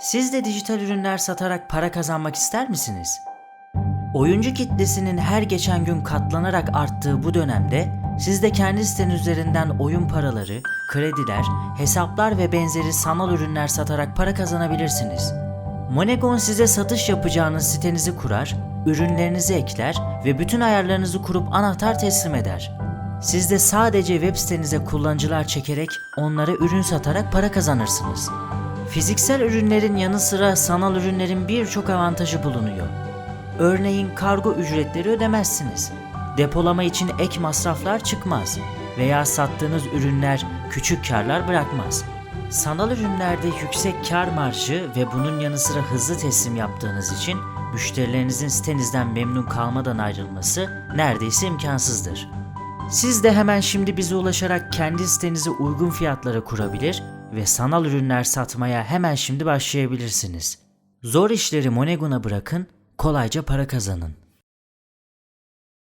Siz de dijital ürünler satarak para kazanmak ister misiniz? Oyuncu kitlesinin her geçen gün katlanarak arttığı bu dönemde siz de kendi siteniz üzerinden oyun paraları, krediler, hesaplar ve benzeri sanal ürünler satarak para kazanabilirsiniz. Monegon size satış yapacağınız sitenizi kurar, ürünlerinizi ekler ve bütün ayarlarınızı kurup anahtar teslim eder. Siz de sadece web sitenize kullanıcılar çekerek onlara ürün satarak para kazanırsınız. Fiziksel ürünlerin yanı sıra sanal ürünlerin birçok avantajı bulunuyor. Örneğin kargo ücretleri ödemezsiniz. Depolama için ek masraflar çıkmaz veya sattığınız ürünler küçük karlar bırakmaz. Sanal ürünlerde yüksek kar marjı ve bunun yanı sıra hızlı teslim yaptığınız için müşterilerinizin sitenizden memnun kalmadan ayrılması neredeyse imkansızdır. Siz de hemen şimdi bize ulaşarak kendi sitenizi uygun fiyatlara kurabilir ve sanal ürünler satmaya hemen şimdi başlayabilirsiniz. Zor işleri Monegon'a bırakın, kolayca para kazanın.